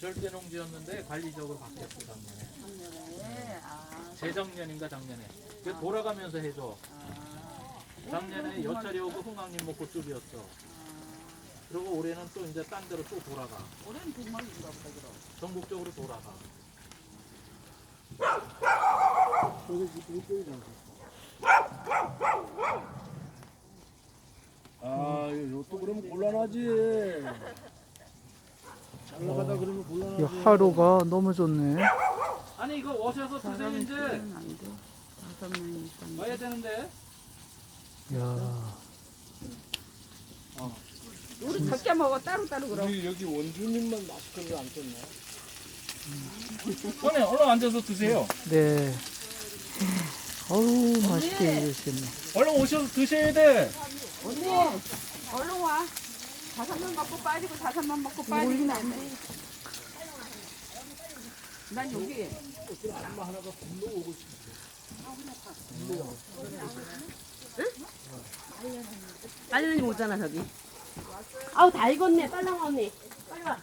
절대 농지였는데 관리적으로 바뀌었어 작년에. 작년에 아, 재작년인가 작년에. 그 돌아가면서 해줘. 아. 작년에 여차리 오고 흥왕님 먹고 뚝이었어. 그리고 올해는 또 이제 딴 데로 또 돌아가. 올해는 동막인가 보다 그럼. 전국적으로 돌아가. 아, 이거 또 그러면 곤란하지. 잘 나가다 그러면 이 곤란하지. 하루가 너무 좋네. 아니 이거 오셔서 드세요 이제. 안 돼. 다섯 명이 있었는데. 와야 되는데. 야, 우리 적게 먹어 따로따로 그럼. 우리 여기 원주민만 마스크를 안 썼나? 손에 얼른 앉아서 드세요. 네. 어우, 맛있게 익으시네. 얼른 오셔서 드셔야 돼. 언니 얼른 와. 명 먹고 빠지고 명 먹고 빠지긴 안 돼. 난 여기 빨리 오잖아 저기. 아우 다 익었네 빨랑 언니. 빨리 와.